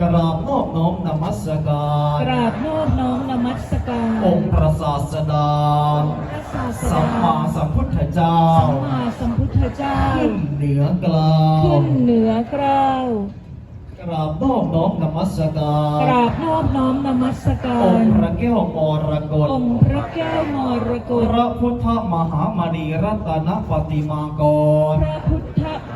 กราบนอบน้อมนมัสการกราบนอบน้อมนมัสการองค์พระศาสดาพระศาสสัมดามาสัมพุทธเจ้าสัมมาสัมพุทธเจ้าขึ้นเหนือกล่าวขึ้นเหนือกล้าวกราบนอบน้อมนมัสการกราบนอบน้อมนมัสกาองรค์พระแก้วมรกตองค์พระแก้วมรกตพระพุทธมหามณีรัตนปฏิมากรพระพุทธ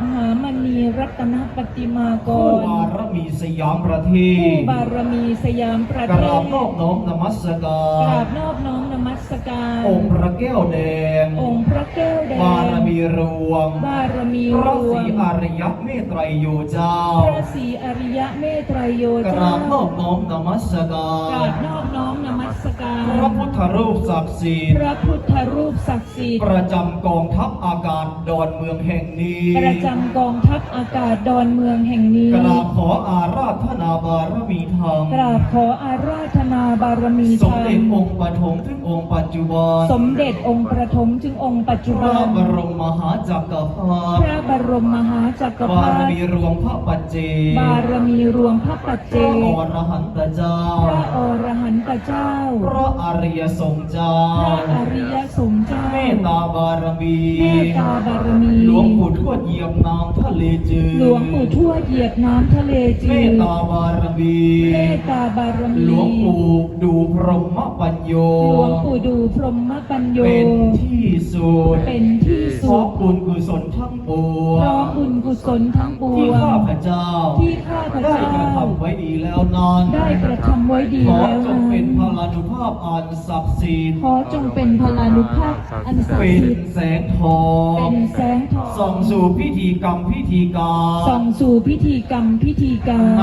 มหามณีรัตนปฏิมากผู้รบารมีสยามประเทผู้ศบารมีสยามประกเทราบศนอบน้อมนมัสกากรารบนอบน้อมนมัสการ องค์พระแก้วแดง องค์พระแก้วแดงบารมีรวงบารมีพรระวศรีมอริยเมตไตรโยเจ้า พระศรีอริยเมตไตรโยกเจ้าราบนอบน้อมนมัสกากรารบนอบน้อมนมัสการ พระพุทธรูปศักดิ์สิทพธิ์ระพุทธรูปศักดิ์สิทธิ์ประจำกองทัพอากาศดอนเมืองแห่งนี้ ประจำกองทัพอากาศดอนเมืองแห่งนี้ กราบขออาราธนาบารมีธรรมกราบขออาราธนาบารมีสธมรรเด็จมองค์ปฐมถึงองค์ปัจจุบัน สมเด็จองค์ประถมจึงองค์ปัจจุพบัระน บรมมหาจักรพรรพดิระบรมมหาจักรพบารรรมีดิรวงพระปัจเจกบารมีรวมพระปัจพเจระกอรหันตเจ้าพระอรหัน ตเจ้า พระอริยสงฆ์เจ้า พระอริยสงฆ์เจ้า เมตตาบารมีเมตตาบารมี หลวงปู่ทวดเหยียบน้ำทะเลจืดหลวงปู่ทวดเหยียบน้ำทะเลจืเมดตตาบารมีเมตตาบารมีหลวงปู่ดูพรหมปัญโยหลวงปู่ดูพรหมปัญโย เป็นที่สุดเป็นที่เพสุราะดบุญกุศลทั้งปวเพราะงบุญกุศลทั้งปที่วงข้าพเจ้า ที่ข้าพได้เจ้ากระทำไว้ดีแล้วนั้นได้กระทำ ไว้ดีขอแล้วจนั้งเป็นพนลานุภาพอันศักดิ์สิทธิ์ขอจงเป็นพลานุภาพอันศักเป็ดิ์นสิทธิ์แสงทอเป็งนแสงทองส่องสู่พิธีกรรมพิธีการส่องสู่พิธีกรรมพิธีกาณร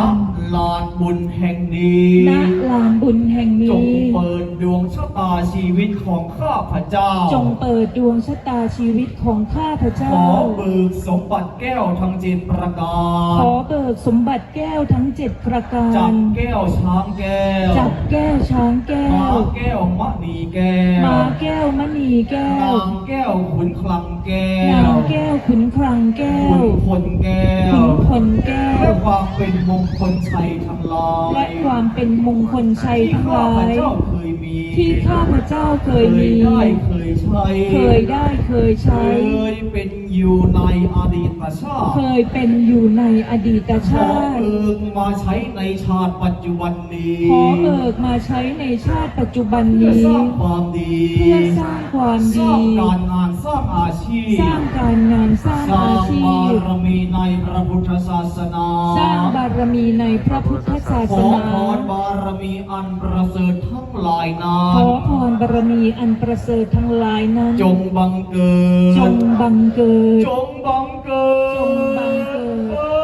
ลานบุญแห่งนี้ณลานบุญแห่งจงนี้เปิดดวงชะตาชีวิตของข้าพเจ้า จงเปิดดวงชะตาชีวิตของข้าพเจ้า ขอเบิกสมบัติแก้วทั้งเจ็ดประกาขรอเบิกสมบัติแก้วทั้งเจ็ดประกาจัรบแก้วช้างแก้วจับแก้วช้างแก้มาวแก้วมณีแก้มาวแก้วมณีแก้นาวงแก้วขุนคลังแก้นาวงแก้วขุนคลังแก้ขุวนพลแก้ขุวนพลแก้เพื่วอความเป็นมงคลชัยทั้งหลายและความเป็นมงคลชัยที่ทั้งหข้าลาพยเจ้าเคยมีที่ข้าพเจ้าเคเคยยมี ได้เคยใช้เคยได้เคยเคใช้ยเป็นอยู่ในอดีตชาติเคยเป็นอยู่ในอดีตขอชาติเอิงมาใช้ในชาติปัจจุบันนี้ขอเบิกมาใช้ในชาติปัจจุบันเพื่อนี้ สร้างความดีเพื่อสร้างความสร้าดีงการงานสร้างอาชีพสร้างการงานสร้างสร้าอางชีบาพรมีในพระพุทธศาสนาสร้างบารมีในพระพุทธศาขสอนา พรบารมีอันประเสริฐทั้งหลายนาขนอพรบารมีอันประเสริฐทั้งหลายนั้นจงบังเกิจดงบังเกิด จงบังเกิด จงบังเกิด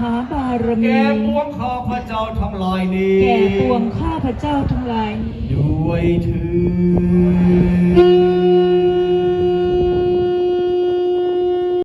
หาบารมี แก่ปวงข้าพเจ้าทั้งหลายนี้ แก่ปวงข้าพเจ้าทั้งหลายนี้ด้วยเถือญ